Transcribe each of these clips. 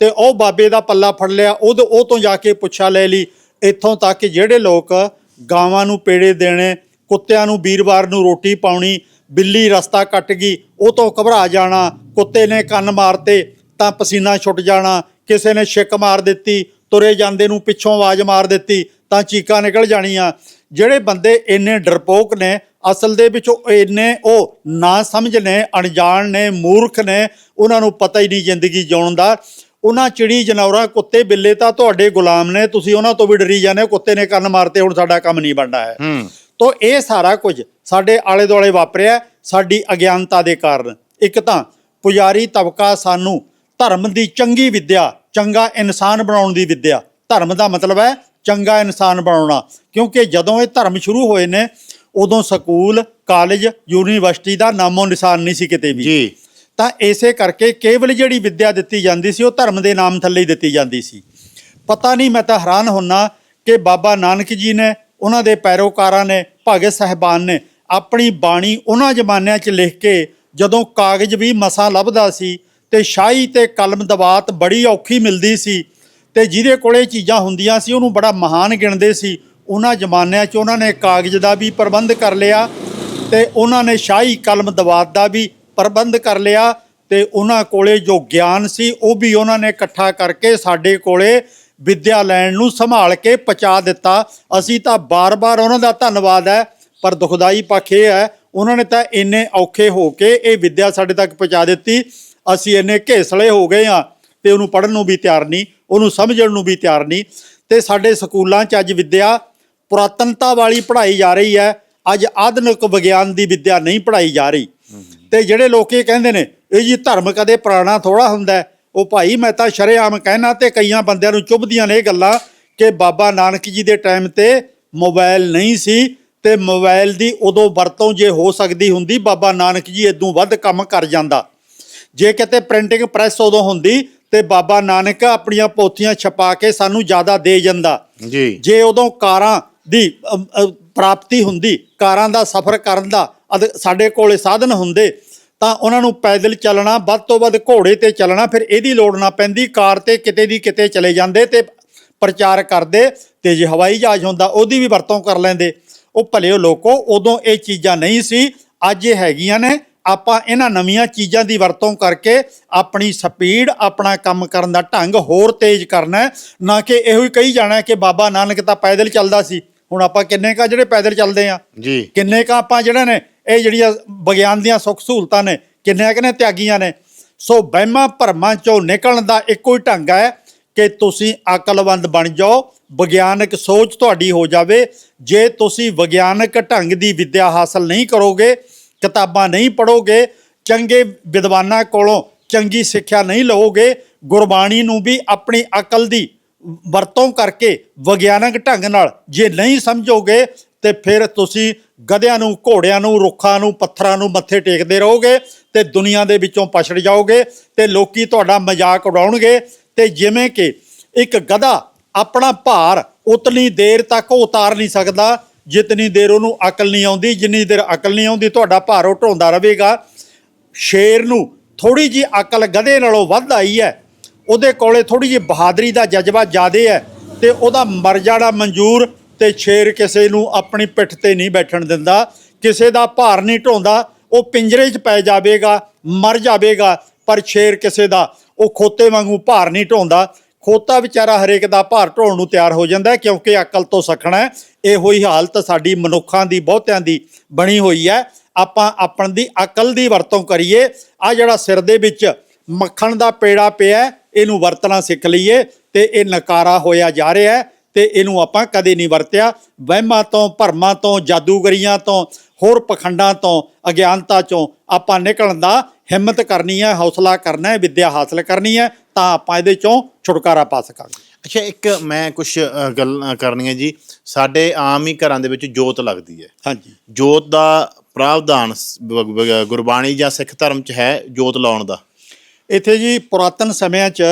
ਤੇ ਉਹ ਬਾਬੇ ਦਾ ਪੱਲਾ ਫੜ ਲਿਆ ਉਹ ਉਹ ਤੋਂ ਜਾ ਕੇ ਪੁੱਛਾ ਲੈ ਲਈ, ਇੱਥੋਂ ਤੱਕ ਜਿਹੜੇ ਲੋਕ ਗਾਵਾਂ ਨੂੰ ਪੇੜੇ ਦੇਣੇ, ਕੁੱਤਿਆਂ ਨੂੰ ਵੀਰਵਾਰ ਨੂੰ ਰੋਟੀ ਪਾਉਣੀ, ਬਿੱਲੀ ਰਸਤਾ ਕੱਟ ਗਈ, ਉਹ ਤੋਂ ਘਬਰਾ ਜਾਣਾ, ਕੁੱਤੇ ਨੇ ਕੰਨ ਮਾਰਤੇ, ਤਾਂ ਪਸੀਨਾ ਛੁੱਟ ਜਾਣਾ, ਕਿਸੇ ਨੇ ਛਿੱਕ ਮਾਰ ਦਿੱਤੀ, ਤੁਰੇ ਜਾਂਦੇ ਨੂੰ ਪਿੱਛੋਂ ਆਵਾਜ਼ ਮਾਰ ਦਿੱਤੀ, ਤਾਂ ਚੀਕਾਂ ਨਿਕਲ ਜਾਣੀਆਂ। ਜਿਹੜੇ ਬੰਦੇ ਇੰਨੇ ਡਰਪੋਕ ਨੇ, ਅਸਲ ਦੇ ਵਿੱਚ ਉਹ ਇੰਨੇ ਉਹ ਨਾ ਸਮਝ ਨੇ, ਅਣਜਾਣ ਨੇ, ਮੂਰਖ ਨੇ, ਉਹਨਾਂ ਨੂੰ ਪਤਾ ਹੀ ਨਹੀਂ ਜ਼ਿੰਦਗੀ ਜਿਉਣ ਦਾ। ਉਹਨਾਂ ਚਿੜੀ ਜਨੌਰਾਂ ਕੁੱਤੇ ਬਿੱਲੇ ਤਾਂ ਤੁਹਾਡੇ ਗੁਲਾਮ ਨੇ ਤੁਸੀਂ ਉਹਨਾਂ ਤੋਂ ਵੀ ਡਰੀ ਜਾਂਦੇ ਹੋ ਕੁੱਤੇ ਨੇ ਕੰਨ ਮਾਰਤੇ ਹੁਣ ਸਾਡਾ ਕੰਮ ਨਹੀਂ ਬਣਨਾ ਹੈ। ਹੂੰ। ਤੋ ਇਹ ਸਾਰਾ ਕੁਝ ਸਾਡੇ ਆਲੇ ਦੁਆਲੇ ਵਾਪਰਿਆ ਸਾਡੀ ਅਗਿਆਨਤਾ ਦੇ ਕਾਰਨ। ਇੱਕ ਤਾਂ ਪੁਜਾਰੀ ਤਬਕਾ ਸਾਨੂੰ ਧਰਮ ਦੀ ਚੰਗੀ ਵਿੱਦਿਆ ਚੰਗਾ ਇਨਸਾਨ ਬਣਾਉਣ ਦੀ ਵਿੱਦਿਆ। ਧਰਮ ਦਾ ਮਤਲਬ ਹੈ ਚੰਗਾ ਇਨਸਾਨ ਬਣਾਉਣਾ ਕਿਉਂਕਿ ਜਦੋਂ ਇਹ ਧਰਮ ਸ਼ੁਰੂ ਹੋਏ ਨੇ ਉਦੋਂ ਸਕੂਲ ਕਾਲਜ ਯੂਨੀਵਰਸਿਟੀ ਦਾ ਨਾਮੋ ਨਿਸ਼ਾਨ ਨਹੀਂ ਸੀ ਕਿਤੇ ਵੀ। ਜੀ। ਤਾਂ ਇਸੇ ਕਰਕੇ ਕੇਵਲ ਜਿਹੜੀ ਵਿੱਦਿਆ ਦਿੱਤੀ ਜਾਂਦੀ ਸੀ, ਉਹ ਧਰਮ ਦੇ ਨਾਮ ਥੱਲੇ ਹੀ ਦਿੱਤੀ ਜਾਂਦੀ ਸੀ। ਪਤਾ ਨਹੀਂ, ਮੈਂ ਤਾਂ ਹੈਰਾਨ ਹੁੰਨਾ ਕਿ ਬਾਬਾ ਨਾਨਕ ਜੀ ਨੇ, ਉਹਨਾਂ ਦੇ ਪੈਰੋਕਾਰਾਂ ਨੇ, ਭਗਤ ਸਹਿਬਾਨ ਨੇ ਆਪਣੀ ਬਾਣੀ ਉਹਨਾਂ ਜ਼ਮਾਨਿਆਂ 'ਚ ਲਿਖ ਕੇ ਜਦੋਂ ਕਾਗਜ਼ ਵੀ ਮਸਾਂ ਲੱਭਦਾ ਸੀ ਤੇ ਸ਼ਾਹੀ ਤੇ ਕਲਮ ਦਵਾਤ ਬੜੀ ਔਖੀ ਮਿਲਦੀ ਸੀ ਤੇ ਜਿਹਦੇ ਕੋਲੇ ਚੀਜ਼ਾਂ ਹੁੰਦੀਆਂ ਸੀ, ਉਹਨੂੰ ਬੜਾ ਮਹਾਨ ਗਿਣਦੇ ਸੀ। ਉਹਨਾਂ ਜ਼ਮਾਨਿਆਂ 'ਚ ਉਹਨਾਂ ਨੇ ਕਾਗਜ਼ ਦਾ ਵੀ ਪ੍ਰਬੰਧ ਕਰ ਲਿਆ ਤੇ ਉਹਨਾਂ ਨੇ ਸ਼ਾਹੀ ਕਲਮ ਦਵਾਤ ਦਾ ਵੀ ਪ੍ਰਬੰਧ ਕਰ ਲਿਆ ਤੇ ਉਹਨਾਂ ਕੋਲੇ ਜੋ ਗਿਆਨ ਸੀ ਉਹ ਵੀ ਉਹਨਾਂ ਨੇ ਇਕੱਠਾ ਕਰਕੇ ਸਾਡੇ ਕੋਲੇ ਵਿੱਦਿਆ ਲੈਣ ਨੂੰ ਸੰਭਾਲ ਕੇ ਪਹੁੰਚਾ ਦਿੱਤਾ। ਅਸੀਂ ਤਾਂ ਬਾਰ-ਬਾਰ ਉਹਨਾਂ ਦਾ ਧੰਨਵਾਦ ਹੈ, ਪਰ ਦੁਖਦਾਈ ਪੱਖ ਇਹ ਹੈ, ਉਹਨਾਂ ਨੇ ਤਾਂ ਇੰਨੇ ਔਖੇ ਹੋ ਕੇ ਇਹ ਵਿੱਦਿਆ ਸਾਡੇ ਤੱਕ ਪਹੁੰਚਾ ਦਿੱਤੀ। ਅਸੀਂ ਇੰਨੇ ਘੇਸਲੇ ਹੋ ਗਏ ਆ ਤੇ ਉਹਨੂੰ ਪੜ੍ਹਨ ਨੂੰ ਵੀ ਤਿਆਰ ਨਹੀਂ, ਉਹਨੂੰ ਸਮਝਣ ਨੂੰ ਵੀ ਤਿਆਰ ਨਹੀਂ। ਤੇ ਸਾਡੇ ਸਕੂਲਾਂ 'ਚ ਅੱਜ ਵਿੱਦਿਆ ਪੁਰਾਤਨਤਾ ਵਾਲੀ ਪੜ੍ਹਾਈ ਜਾ ਰਹੀ ਹੈ। ਅੱਜ ਆਧੁਨਿਕ ਵਿਗਿਆਨ ਦੀ ਵਿੱਦਿਆ ਨਹੀਂ ਪੜ੍ਹਾਈ ਜਾ ਰਹੀ। ਤੇ ਜਿਹੜੇ ਲੋਕ ਇਹ ਕਹਿੰਦੇ ਨੇ ਇਹ ਜੀ ਧਰਮ ਕਦੇ ਪੁਰਾਣਾ ਥੋੜਾ ਹੁੰਦਾ। ਉਹ ਭਾਈ ਮੈਂ ਤਾਂ ਸ਼ਰੇਆਮ ਕਹਿਣਾ ਤੇ ਕਈਆਂ ਬੰਦਿਆਂ ਨੂੰ ਚੁੱਭਦੀਆਂ ਨੇ ਇਹ ਗੱਲਾਂ ਕਿ ਬਾਬਾ ਨਾਨਕ ਜੀ ਦੇ ਟਾਈਮ ਤੇ ਮੋਬਾਈਲ ਨਹੀਂ ਸੀ ਤੇ ਮੋਬਾਈਲ ਦੀ ਉਦੋਂ ਵਰਤੋਂ ਜੇ ਹੋ ਸਕਦੀ ਹੁੰਦੀ ਬਾਬਾ ਨਾਨਕ ਜੀ ਇਦੋਂ ਵੱਧ ਕੰਮ ਕਰ ਜਾਂਦਾ। ਜੇ ਕਿਤੇ ਪ੍ਰਿੰਟਿੰਗ ਪ੍ਰੈਸ ਉਦੋਂ ਹੁੰਦੀ ਤੇ ਬਾਬਾ ਨਾਨਕ ਆਪਣੀਆਂ ਪੋਥੀਆਂ ਛਪਾ ਕੇ ਸਾਨੂੰ ਜ਼ਿਆਦਾ ਦੇ ਜਾਂਦਾ। ਜੀ। ਜੇ ਉਦੋਂ ਕਾਰਾਂ ਦੀ ਪ੍ਰਾਪਤੀ ਹੁੰਦੀ ਕਾਰਾਂ ਦਾ ਸਫ਼ਰ ਕਰਨ ਦਾ ਸਾਡੇ ਕੋਲੇ ਸਾਧਨ ਹੁੰਦੇ ਤਾਂ ਉਹਨਾਂ ਨੂੰ ਪੈਦਲ ਚੱਲਣਾ ਵੱਧ ਤੋਂ ਵੱਧ ਘੋੜੇ ਤੇ ਚੱਲਣਾ ਫਿਰ ਇਹਦੀ ਲੋੜ ਨਾ ਪੈਂਦੀ ਕਾਰ ਤੇ ਕਿਤੇ ਦੀ ਕਿਤੇ ਚਲੇ ਜਾਂਦੇ ਤੇ ਪ੍ਰਚਾਰ ਕਰਦੇ ਤੇ ਜੇ ਹਵਾਈ ਜਹਾਜ਼ ਹੁੰਦਾ ਉਹਦੀ ਵੀ ਵਰਤੋਂ ਕਰ ਲੈਂਦੇ। ਉਹ ਭਲਿਓ ਲੋਕੋ ਉਦੋਂ ਇਹ ਚੀਜ਼ਾਂ ਨਹੀਂ ਸੀ ਅੱਜ ਇਹ ਹੈਗੀਆਂ ਨੇ। ਆਪਾਂ ਇਹਨਾਂ ਨਵੀਆਂ ਚੀਜ਼ਾਂ ਦੀ ਵਰਤੋਂ ਕਰਕੇ ਆਪਣੀ ਸਪੀਡ ਆਪਣਾ ਕੰਮ ਕਰਨ ਦਾ ਢੰਗ ਹੋਰ ਤੇਜ਼ ਕਰਨਾ ਨਾ ਕਿ ਇਹੋ ਹੀ ਕਹੀ ਜਾਣਾ ਕਿ ਬਾਬਾ ਨਾਨਕ ਤਾਂ ਪੈਦਲ ਚੱਲਦਾ ਸੀ। ਹੁਣ ਆਪਾਂ ਕਿੰਨੇ ਕਾ ਜਿਹੜੇ ਪੈਦਲ ਚੱਲਦੇ ਆ? ਜੀ। ਕਿੰਨੇ ਕਾ ਆਪਾਂ ਜਿਹੜੇ ਨੇ ਇਹ ਜਿਹੜੀਆਂ ਵਿਗਿਆਨ ਦੀਆਂ ਸੁੱਖ ਸਹੂਲਤਾਂ ਨੇ ਕਿੰਨੇ ਕਿ ਤਿਆਗੀਆਂ ਨੇ। ਸੋ ਵਹਿਮਾਂ ਭਰਮਾਂ ਚੋਂ ਨਿਕਲਣ ਦਾ ਇੱਕੋ ਹੀ ਢੰਗ ਹੈ ਕਿ ਤੁਸੀਂ ਅਕਲਵੰਦ ਬਣ ਜਾਓ, ਵਿਗਿਆਨਕ ਸੋਚ ਤੁਹਾਡੀ ਹੋ ਜਾਵੇ। ਜੇ ਤੁਸੀਂ ਵਿਗਿਆਨਕ ਢੰਗ ਦੀ ਵਿੱਦਿਆ ਹਾਸਲ ਨਹੀਂ ਕਰੋਗੇ, ਕਿਤਾਬਾਂ ਨਹੀਂ ਪੜੋਗੇ ਚੰਗੇ ਵਿਦਵਾਨਾਂ ਕੋਲੋਂ ਚੰਗੀ ਸਿੱਖਿਆ ਨਹੀਂ ਲਓਗੇ ਗੁਰਬਾਣੀ ਨੂੰ ਵੀ ਆਪਣੀ ਅਕਲ ਦੀ ਵਰਤੋਂ ਕਰਕੇ ਵਿਗਿਆਨਕ ਢੰਗ ਨਾਲ ਜੇ ਨਹੀਂ ਸਮਝੋਗੇ ਤੇ ਫਿਰ ਤੁਸੀਂ ਗਧਿਆਂ ਨੂੰ, ਘੋੜਿਆਂ ਨੂੰ, ਰੁੱਖਾਂ ਨੂੰ, ਪੱਥਰਾਂ ਨੂੰ ਮੱਥੇ ਟੇਕਦੇ ਰਹੋਗੇ ਤੇ ਦੁਨੀਆ ਦੇ ਵਿੱਚੋਂ ਪਛੜ ਜਾਓਗੇ ਤੇ ਲੋਕੀ ਤੁਹਾਡਾ ਮਜ਼ਾਕ ਉਡਾਉਣਗੇ ਤੇ ਜਿਵੇਂ ਕਿ ਇੱਕ ਗਧਾ ਆਪਣਾ ਭਾਰ ਉਤਨੀ ਦੇਰ ਤੱਕ ਉਤਾਰ ਨਹੀਂ ਸਕਦਾ, ਜਿਤਨੀ ਦੇਰ ਉਹਨੂੰ ਅਕਲ ਨਹੀਂ ਆਉਂਦੀ, ਜਿੰਨੀ ਦੇਰ ਅਕਲ ਨਹੀਂ ਆਉਂਦੀ, ਤੁਹਾਡਾ ਭਾਰ ਉਹ ਢੋਂਦਾ ਰਹੇਗਾ। ਸ਼ੇਰ ਨੂੰ ਥੋੜੀ ਜੀ ਅਕਲ ਗਧੇ ਨਾਲੋਂ ਵੱਧ ਆਈ ਹੈ, ਉਹਦੇ ਕੋਲੇ ਥੋੜੀ ਜੀ ਬਹਾਦਰੀ ਦਾ ਜਜ਼ਬਾ ਜ਼ਿਆਦੇ ਹੈ ਤੇ ਉਹਦਾ ਮਰ ਜਾਣਾ ਮਨਜ਼ੂਰ ਤੇ ਸ਼ੇਰ ਕਿਸੇ ਨੂੰ ਆਪਣੀ ਪਿੱਠ ਤੇ ਨਹੀਂ ਬੈਠਣ ਦਿੰਦਾ, ਕਿਸੇ ਦਾ ਭਾਰ ਨਹੀਂ ਢੋਂਦਾ, ਉਹ ਪਿੰਜਰੇ 'ਚ ਪੈ ਜਾਵੇਗਾ, ਮਰ ਜਾਵੇਗਾ, ਪਰ ਸ਼ੇਰ ਕਿਸੇ ਦਾ, ਉਹ ਖੋਤੇ ਵਾਂਗੂ ਭਾਰ ਨਹੀਂ ਢੋਂਦਾ। ਖੋਤਾ ਵਿਚਾਰਾ ਹਰੇਕ ਦਾ ਭਾਰ ਢੋਣ ਨੂੰ ਤਿਆਰ ਹੋ ਜਾਂਦਾ ਕਿਉਂਕਿ ਅਕਲ ਤੋਂ ਸਖਣਾ ਹੈ। ਇਹੋ ਹੀ ਹਾਲਤ ਸਾਡੀ ਮਨੁੱਖਾਂ ਦੀ, ਬਹੁਤਿਆਂ ਦੀ ਬਣੀ ਹੋਈ ਹੈ। ਆਪਾਂ ਆਪਣ ਦੀ ਅਕਲ ਦੀ ਵਰਤੋਂ ਕਰੀਏ। ਆ ਜਿਹੜਾ ਸਿਰ ਦੇ ਵਿੱਚ ਮੱਖਣ ਦਾ ਪੇੜਾ ਪਿਆ ਇਹਨੂੰ ਵਰਤਣਾ ਸਿੱਖ ਲਈਏ ਤੇ ਇਹ ਨਕਾਰਾ ਹੋਇਆ ਜਾ ਰਿਹਾ ਹੈ। ਤੇ ਇਹਨੂੰ ਆਪਾਂ ਕਦੇ ਨਹੀਂ ਵਰਤਿਆ। ਵਹਿਮਾਂ ਤੋਂ ਭਰਮਾਂ ਤੋਂ ਜਾਦੂਗਰੀਆਂ ਤੋਂ ਹੋਰ ਪਖੰਡਾਂ ਤੋਂ ਅਗਿਆਨਤਾ ਚੋਂ ਆਪਾਂ ਨਿਕਲਣ ਦਾ ਹਿੰਮਤ ਕਰਨੀ ਹੈ ਹੌਸਲਾ ਕਰਨਾ ਹੈ ਵਿੱਦਿਆ ਹਾਸਲ ਕਰਨੀ ਹੈ ਤਾਂ ਆਪਾਂ ਇਹਦੇ ਚੋਂ ਛੁਟਕਾਰਾ ਪਾ ਸਕਾਂਗੇ। ਅੱਛਾ ਇੱਕ ਮੈਂ ਕੁਝ ਗੱਲਾਂ ਕਰਨੀਆਂ ਜੀ। ਸਾਡੇ ਆਮ ਹੀ ਘਰਾਂ ਦੇ ਵਿੱਚ ਜੋਤ ਲੱਗਦੀ ਹੈ। ਹਾਂਜੀ। ਜੋਤ ਦਾ ਪ੍ਰਾਵਧਾਨ ਗੁਰਬਾਣੀ ਜਾਂ ਸਿੱਖ ਧਰਮ 'ਚ ਹੈ ਜੋਤ ਲਾਉਣ ਦਾ। ਇੱਥੇ ਜੀ ਪੁਰਾਤਨ ਸਮਿਆਂ 'ਚ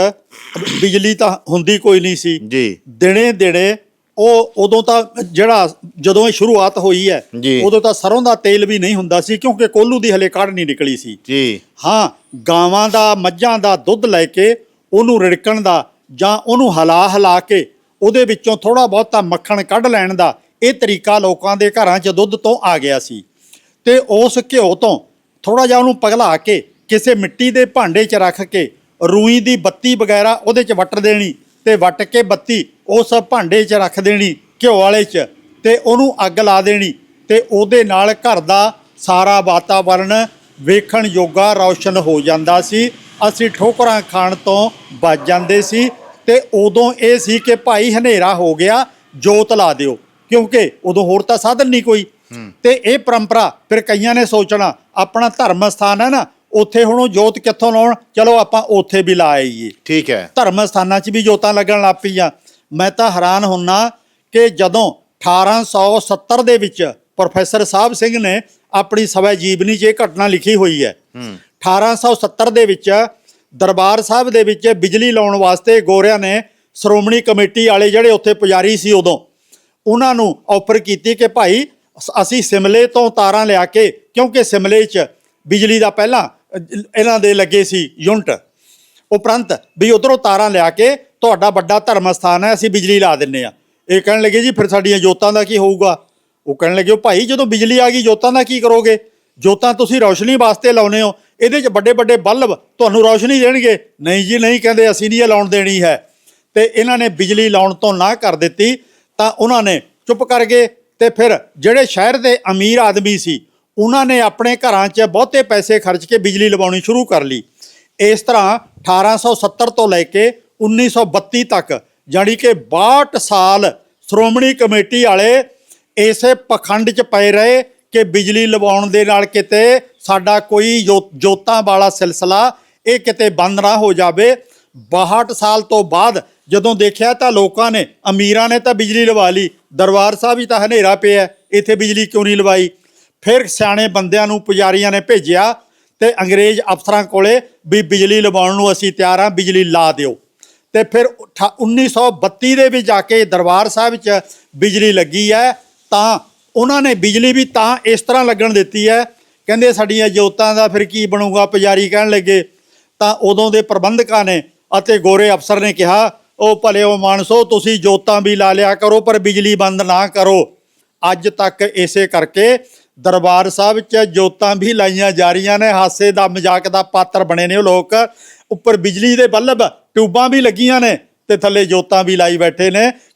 ਬਿਜਲੀ ਤਾਂ ਹੁੰਦੀ ਕੋਈ ਨਹੀਂ ਸੀ। ਜੀ। ਦਿਨੇ ਦਿਨੇ ਉਹ ਉਦੋਂ ਤਾਂ ਜਿਹੜਾ ਜਦੋਂ ਇਹ ਸ਼ੁਰੂਆਤ ਹੋਈ ਹੈ। ਉਦੋਂ ਤਾਂ ਸਰੋਂ ਦਾ ਤੇਲ ਵੀ ਨਹੀਂ ਹੁੰਦਾ ਸੀ ਕਿਉਂਕਿ ਕੋਲੂ ਦੀ ਹਲੇ ਕਾਢ ਨਹੀਂ ਨਿਕਲੀ ਸੀ। ਜੀ। ਹਾਂ ਗਾਵਾਂ ਦਾ ਮੱਝਾਂ ਦਾ ਦੁੱਧ ਲੈ ਕੇ ਉਹਨੂੰ ਰਿੜਕਣ ਦਾ ਜਾਂ ਉਹਨੂੰ ਹਿਲਾ ਹਿਲਾ ਕੇ ਉਹਦੇ ਵਿੱਚੋਂ ਥੋੜਾ ਬਹੁਤਾ ਮੱਖਣ ਕੱਢ ਲੈਣ ਦਾ ਇਹ ਤਰੀਕਾ ਲੋਕਾਂ ਦੇ ਘਰਾਂ 'ਚ ਦੁੱਧ ਤੋਂ ਆ ਗਿਆ ਸੀ। ਤੇ ਉਸ ਘਿਓ ਤੋਂ ਥੋੜਾ ਜਿਹਾ ਉਹਨੂੰ ਪਗਲਾ ਕੇ ਕਿਸੇ ਮਿੱਟੀ ਦੇ ਭਾਂਡੇ 'ਚ ਰੱਖ ਕੇ ਰੂਈ ਦੀ ਬੱਤੀ ਵਗੈਰਾ ਉਹਦੇ 'ਚ ਵੱਟ ਦੇਣੀ ਤੇ ਵੱਟ ਕੇ ਬੱਤੀ ਉਸ ਭਾਂਡੇ 'ਚ ਰੱਖ ਦੇਣੀ ਘਿਓ ਵਾਲੇ 'ਚ ਤੇ ਉਹਨੂੰ ਅੱਗ ਲਾ ਦੇਣੀ ਤੇ ਉਹਦੇ ਨਾਲ ਘਰ ਦਾ ਸਾਰਾ ਵਾਤਾਵਰਣ ਵੇਖਣ ਯੋਗਾ ਰੌਸ਼ਨ ਹੋ ਜਾਂਦਾ ਸੀ। ਅਸੀਂ ਠੋਕਰਾਂ ਖਾਣ ਤੋਂ ਬਚ ਜਾਂਦੇ ਸੀ ਤੇ ਉਦੋਂ ਇਹ ਸੀ ਕਿ ਭਾਈ ਹਨੇਰਾ ਹੋ ਗਿਆ ਜੋਤ ਲਾ ਦਿਓ। ਕਿਉਂਕਿ ਉਦੋਂ ਹੋਰ ਤਾਂ ਸਾਧਨ ਨਹੀਂ ਕੋਈ। ਤੇ ਇਹ ਪਰੰਪਰਾ ਫਿਰ ਕਈਆਂ ਨੇ ਸੋਚਣਾ ਆਪਣਾ ਧਰਮ ਸਥਾਨ ਹੈ ਨਾ ਉੱਥੇ ਹੁਣ ਉਹ ਜੋਤ ਕਿੱਥੋਂ ਲਾਉਣ? ਚਲੋ ਆਪਾਂ ਉੱਥੇ ਵੀ ਲਾ ਆਈਏ। ਠੀਕ ਹੈ। ਧਰਮ ਸਥਾਨਾਂ 'ਚ ਵੀ ਜੋਤਾਂ ਲੱਗਣ ਲੱਗ ਪਈਆਂ। ਮੈਂ ਤਾਂ ਹੈਰਾਨ ਹੁੰਨਾ ਕਿ ਜਦੋਂ 1870 ਦੇ ਵਿੱਚ ਪ੍ਰੋਫੈਸਰ ਸਾਹਿਬ ਸਿੰਘ ਨੇ ਆਪਣੀ ਸਵੈ ਜੀਵਨੀ 'ਚ ਇਹ ਘਟਨਾ ਲਿਖੀ ਹੋਈ ਹੈ। 1870 ਦੇ ਵਿੱਚ ਦਰਬਾਰ ਸਾਹਿਬ ਦੇ ਵਿੱਚ ਬਿਜਲੀ ਲਾਉਣ ਵਾਸਤੇ ਗੋਰਿਆਂ ਨੇ ਸ਼੍ਰੋਮਣੀ ਕਮੇਟੀ ਵਾਲੇ ਜਿਹੜੇ ਉੱਥੇ ਪੁਜਾਰੀ ਸੀ ਉਦੋਂ ਉਹਨਾਂ ਨੂੰ ਆਫਰ ਕੀਤੀ ਕਿ ਭਾਈ ਅਸ- ਸਿਮਲੇ ਤੋਂ ਤਾਰਾਂ ਲਿਆ ਕੇ ਕਿਉਂਕਿ ਸਿਮਲੇ 'ਚ ਬਿਜਲੀ ਦਾ ਪਹਿਲਾਂ ਇਹਨਾਂ ਦੇ ਲੱਗੇ ਸੀ ਯੂਨਿਟ। ਉਪਰੰਤ ਵੀ ਉਧਰੋਂ ਤਾਰਾਂ ਲਿਆ ਕੇ ਤੁਹਾਡਾ ਵੱਡਾ ਧਰਮ ਸਥਾਨ ਹੈ, ਅਸੀਂ ਬਿਜਲੀ ਲਾ ਦਿੰਨੇ ਆ। ਇਹ ਕਹਿਣ ਲੱਗੇ ਜੀ, ਫਿਰ ਸਾਡੀਆਂ ਜੋਤਾਂ ਦਾ ਕੀ ਹੋਊਗਾ? ਉਹ ਕਹਿਣ ਲੱਗੇ, "ਉਹ ਭਾਈ ਜਦੋਂ ਬਿਜਲੀ ਆ ਗਈ, ਜੋਤਾਂ ਦਾ ਕੀ ਕਰੋਗੇ? ਜੋਤਾਂ ਤੁਸੀਂ ਰੌਸ਼ਨੀ ਵਾਸਤੇ ਲਾਉਨੇ ਹੋ। ਇਹਦੇ 'ਚ ਵੱਡੇ ਵੱਡੇ ਬਲਬ ਤੁਹਾਨੂੰ ਰੌਸ਼ਨੀ ਦੇਣਗੇ। ਨਹੀਂ ਜੀ, ਨਹੀਂ ਕਹਿੰਦੇ, ਅਸੀਂ ਨਹੀਂ ਇਹ ਲਾਉਣ ਦੇਣੀ ਹੈ। ਤੇ ਇਹਨਾਂ ਨੇ ਬਿਜਲੀ ਲਾਉਣ ਤੋਂ ਨਾ ਕਰ ਦਿੱਤੀ, ਤਾਂ ਉਹਨਾਂ ਨੇ ਚੁੱਪ ਕਰ ਗਏ। ਤੇ ਫਿਰ ਜਿਹੜੇ ਸ਼ਹਿਰ ਦੇ ਅਮੀਰ ਆਦਮੀ ਸੀ ਉਹਨਾਂ ਨੇ ਆਪਣੇ ਘਰਾਂ 'ਚ ਬਹੁਤੇ ਪੈਸੇ ਖਰਚ ਕੇ ਬਿਜਲੀ ਲਵਾਉਣੀ ਸ਼ੁਰੂ ਕਰ ਲਈ। ਇਸ ਤਰ੍ਹਾਂ 1870 ਤੋਂ ਲੈ ਕੇ 1932 ਤੱਕ, ਜਾਣੀ ਕਿ 62 ਸਾਲ ਸ਼੍ਰੋਮਣੀ ਕਮੇਟੀ ਵਾਲੇ ਇਸੇ ਪਖੰਡ 'ਚ ਪਏ ਰਹੇ ਕਿ ਬਿਜਲੀ ਲਵਾਉਣ ਦੇ ਨਾਲ ਕਿਤੇ ਸਾਡਾ ਕੋਈ ਜੋ- ਜੋਤਾਂ ਵਾਲਾ ਸਿਲਸਿਲਾ ਇਹ ਕਿਤੇ ਬੰਦ ਨਾ ਹੋ ਜਾਵੇ। 62 ਸਾਲ ਤੋਂ ਬਾਅਦ ਜਦੋਂ ਦੇਖਿਆ ਤਾਂ ਲੋਕਾਂ ਨੇ, ਅਮੀਰਾਂ ਨੇ ਤਾਂ ਬਿਜਲੀ ਲਵਾ ਲਈ। ਦਰਬਾਰ ਸਾਹਿਬ ਹੀ ਤਾਂ ਹਨੇਰਾ ਪਿਆ, ਇੱਥੇ ਬਿਜਲੀ ਕਿਉਂ ਨਹੀਂ ਲਵਾਈ? ਫਿਰ ਸਿਆਣੇ ਬੰਦਿਆਂ ਨੂੰ ਪੁਜਾਰੀਆਂ ਨੇ ਭੇਜਿਆ ਤੇ ਅੰਗਰੇਜ਼ ਅਫਸਰਾਂ ਕੋਲੇ ਵੀ ਬਿਜਲੀ ਲਵਾਉਣ ਨੂੰ ਅਸੀਂ ਤਿਆਰ ਹਾਂ, ਬਿਜਲੀ ਲਾ ਦਿਓ। ਤੇ ਫਿਰ ਅਠਾ- 1932 ਦੇ ਵਿੱਚ ਜਾ ਕੇ ਦਰਬਾਰ ਸਾਹਿਬ 'ਚ ਬਿਜਲੀ ਲੱਗੀ ਹੈ, ਤਾਂ ਉਹਨਾਂ ਨੇ ਬਿਜਲੀ ਵੀ ਤਾਂ ਇਸ ਤਰ੍ਹਾਂ ਲੱਗਣ ਦਿੱਤੀ ਹੈ। ਕਹਿੰਦੇ ਸਾਡੀਆਂ ਜੋਤਾਂ ਦਾ ਫਿਰ ਕੀ ਬਣੂਗਾ, ਪੁਜਾਰੀ ਕਹਿਣ ਲੱਗੇ। ਤਾਂ ਉਦੋਂ ਦੇ ਪ੍ਰਬੰਧਕਾਂ ਨੇ ਅਤੇ ਗੋਰੇ ਅਫਸਰ ਨੇ ਕਿਹਾ ਉਹ ਭਲੇ ਉਹ ਮਾਨਸੋ, ਤੁਸੀਂ ਜੋਤਾਂ ਵੀ ਲਾ ਲਿਆ ਕਰੋ, ਪਰ ਬਿਜਲੀ ਬੰਦ ਨਾ ਕਰੋ। ਅੱਜ ਤੱਕ ਇਸੇ ਕਰਕੇ ਦਰਬਾਰ ਸਾਹਿਬ 'ਚ ਜੋਤਾਂ ਵੀ ਲਾਈਆਂ ਜਾ ਰਹੀਆਂ ਨੇ। ਹਾਸੇ ਦਾ, ਮਜ਼ਾਕ ਦਾ ਪਾਤਰ ਬਣੇ ਨੇ ਉਹ ਲੋਕ। ਉੱਪਰ ਬਿਜਲੀ ਦੇ ਬੱਲਬ, ਟਿਊਬਾਂ ਵੀ ਲੱਗੀਆਂ ਨੇ ਤੇ ਥੱਲੇ ਜੋਤਾਂ ਵੀ ਲਾਈ ਬੈਠੇ ਨੇ।